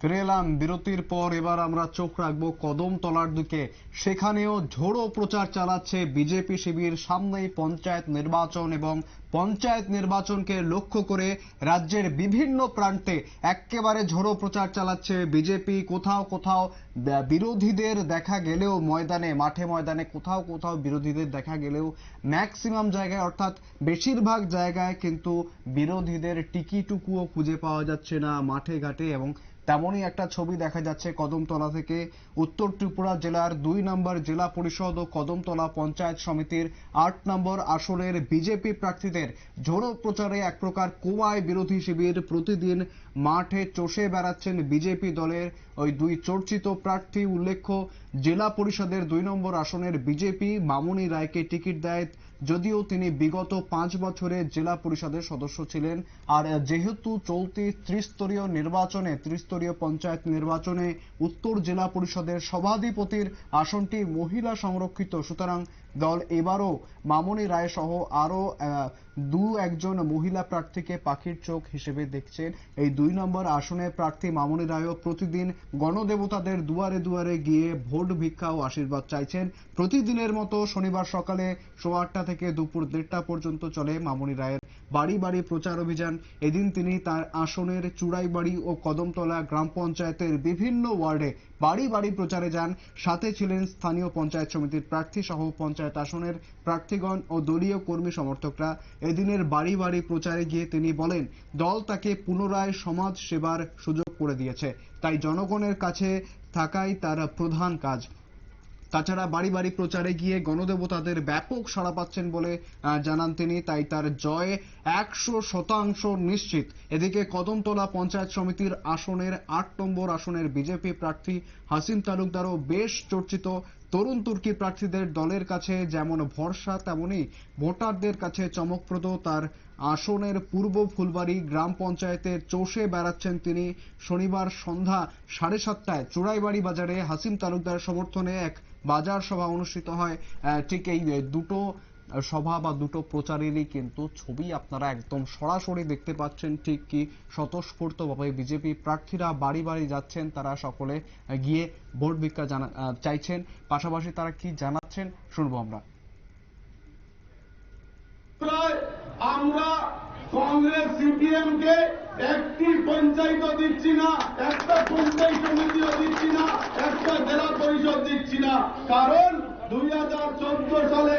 ফিরে এলাম বিরতির পর এবার আমরা চোখ রাখব কদমতলার দিকে। সেখানেও ঝোড়ো প্রচার চালাচ্ছে বিজেপি শিবির, সামনেই পঞ্চায়েত নির্বাচন এবং পঞ্চায়েত নির্বাচনকে লক্ষ্য করে রাজ্যের বিভিন্ন প্রান্তে একেবারে ঝোড়ো প্রচার চালাচ্ছে বিজেপি। কোথাও কোথাও বিরোধীদের দেখা গেলেও ময়দানে, মাঠে ময়দানে কোথাও কোথাও বিরোধীদের দেখা গেলেও ম্যাক্সিমাম জায়গায়, অর্থাৎ বেশিরভাগ জায়গায় কিন্তু বিরোধীদের টিকিটুকুও খুঁজে পাওয়া যাচ্ছে না মাঠে ঘাটে এবং তেমনই একটা ছবি দেখা যাচ্ছে কদমতলা থেকে। উত্তর ত্রিপুরা জেলার দুই নম্বর জেলা পরিষদ ও কদমতলা পঞ্চায়েত সমিতির আট নম্বর আসনের বিজেপি প্রার্থীদের ঝোড়ো প্রচারে এক প্রকার কোয়ায় বিরোধী শিবির প্রতিদিন মাঠে চষে বেড়াচ্ছেন বিজেপি দলের ওই দুই চর্চিত প্রার্থী। উল্লেখ্য, জেলা পরিষদের দুই নম্বর আসনের বিজেপি মামুনি রায়কে টিকিট দেয়, যদিও তিনি বিগত পাঁচ বছরে জেলা পরিষদের সদস্য ছিলেন। আর যেহেতু চলতি ত্রিস্তরীয় নির্বাচনে ত্রিস্তরীয় পঞ্চায়েত নির্বাচনে উত্তর জেলা পরিষদের সভাধিপতির আসনটি মহিলা সংরক্ষিত। সুতরাং দল এবারও মামনি রায় সহ আরও দু একজন মহিলা প্রার্থীকে পাখির চোখ হিসেবে দেখছেন। এই দুই নম্বর আসনের প্রার্থী মামনি রায়ও প্রতিদিন গণদেবতাদের দুয়ারে দুয়ারে গিয়ে ভোট ভিক্ষা ও আশীর্বাদ চাইছেন। প্রতিদিনের মতো শনিবার সকালে সোয়া আটটা থেকে দুপুর দেড়টা পর্যন্ত চলে মামনি রায়ের বাড়ি বাড়ি প্রচার অভিযান। এদিন তিনি তার আসনের চুড়াইবাড়ি ও কদমতলা গ্রাম পঞ্চায়েতের বিভিন্ন ওয়ার্ডে বাড়ি বাড়ি প্রচারে যান। সাথে ছিলেন স্থানীয় পঞ্চায়েত সমিতির প্রার্থী সহ পঞ্চায়েত আসনের প্রার্থীগণ ও দলীয় কর্মী সমর্থকরা। এদিনের বাড়ি বাড়ি প্রচারে গিয়ে তিনি বলেন, দল তাকে পুনরায় সমাজ সেবার সুযোগ করে দিয়েছে। তাই জনগণের কাছে থাকাই তার প্রধান কাজ। তাছাড়া বাড়ি বাড়ি প্রচারে গিয়ে গণদেবতাদের ব্যাপক সাড়া পাচ্ছেন বলে জানান তিনি। তাই তার জয় একশো শতাংশ নিশ্চিত। এদিকে কদমতলা পঞ্চায়েত সমিতির আসনের আট নম্বর আসনের বিজেপি প্রার্থী হাসিম তালুকদারও বেশ চর্চিত। তরুণ তুর্কি প্রার্থীদের দলের কাছে যেমন ভরসা, তেমনি ভোটারদের কাছে চমকপ্রদ। তার আসনের পূর্ব ফুলবাড়ি গ্রাম পঞ্চায়েতের চষে বেড়াচ্ছেন তিনি। শনিবার সন্ধ্যা সাড়ে সাতটায় চোরাইবাড়ি বাজারে হাসিম তালুকদার সমর্থনে এক বাজার সভা অনুষ্ঠিত হয়। ঠিক এই দুটো সভা বা দুটো প্রচারেরই কিন্তু ছবি আপনারা একদম সরাসরি দেখতে পাচ্ছেন ঠিক কি স্বতঃস্ফূর্তভাবে বিজেপি প্রার্থীরা বাড়ি বাড়ি যাচ্ছেন, তারা সকলে গিয়ে ভোট ভিক্ষা জানা চাইছেন। পাশাপাশি তারা কি জানাচ্ছেন শুনব আমরা। আমরা কংগ্রেস সিপিএম কে একটি পঞ্চায়েত দিচ্ছি না, একটা পঞ্চায়েত সমিতিও দিচ্ছি না, একটা জেলা পরিষদ দিচ্ছি না। কারণ দুই হাজার চোদ্দ সালে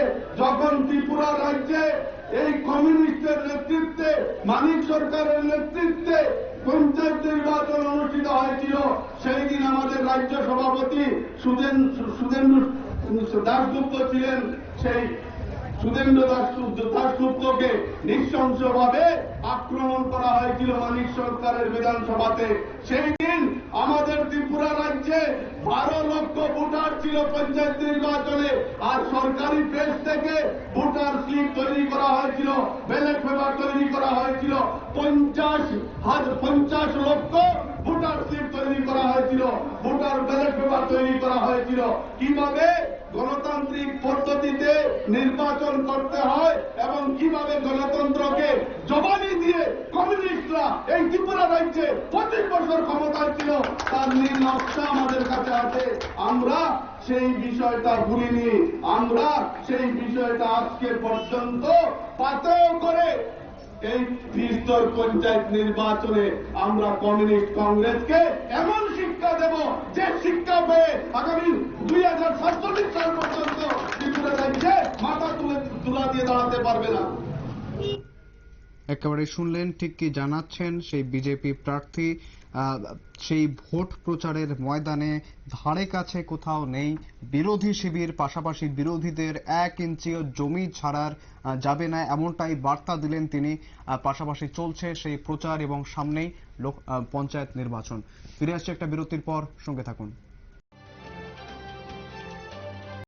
যখন ত্রিপুরা রাজ্যে এই কমিউনিস্টের নেতৃত্বে, মানিক সরকারের নেতৃত্বে পঞ্চায়েত নির্বাচন অনুষ্ঠিত হয়েছিল। সেই দিন আমাদের রাজ্য সভাপতি সুদেন সুদেন্দু দাসগুপ্ত ছিলেন। সেই সুদেন্দ্র দাস দাসগুপ্তকে নৃশংসভাবে আক্রমণ করা হয়েছিল মানিক সরকারের বিধানসভাতে। সেই দিন আমাদের ত্রিপুরা রাজ্যে বারো ভোটার ছিল পঞ্চায়েত নির্বাচনে, আর সরকারি প্রেস থেকে ভোটার স্লিপ তৈরি করা হয়েছিল, ব্যালট পেপার তৈরি করা হয়েছিল, পঞ্চাশ হাজার পঞ্চাশ লক্ষ ভোটার স্লিপ তৈরি করা হয়েছিল, ভোটার ব্যালট পেপার তৈরি করা হয়েছিল। কীভাবে গণতান্ত্রিক পদ্ধতিতে নির্বাচন করতে হয় এবং কীভাবে গণতন্ত্রকে জবানি দিয়ে কমিউনিস্টরা এই ত্রিপুরা রাজ্যে পঁচিশ বছর ক্ষমতায় তার নকশা আমাদের কাছে আছে। আমরা সেই বিষয়টা ভুলিনি। আমরা সেই বিষয়টা আজকে পর্যন্ত পাতেও করে এই ত্রিস্তর পঞ্চায়েত নির্বাচনে আমরা কমিউনিস্ট কংগ্রেসকে এমন শিক্ষা দেব যে শিক্ষা পেয়ে আগামী দুই হাজার সাতচল্লিশ সাল পর্যন্ত ত্রিপুরা রাজ্যে মাথা তুলে তুলা দিয়ে দাঁড়াতে পারবে না। একেবারে শুনলেন, ঠিক কি জানাচ্ছেন সেই বিজেপি প্রার্থী? সেই ভোট প্রচারের ময়দানে ধারে কাছে কোথাও নেই। বিরোধী শিবির, পাশাপাশি বিরোধীদের এক ইঞ্চিও জমি ছাড়ার যাবে না এমনটাই বার্তা দিলেন তিনি। পাশাপাশি চলছে সেই প্রচার এবং সামনেই লোক পঞ্চায়েত নির্বাচন। ফিরে আসছে একটা বিরতির পর, সঙ্গে থাকুন।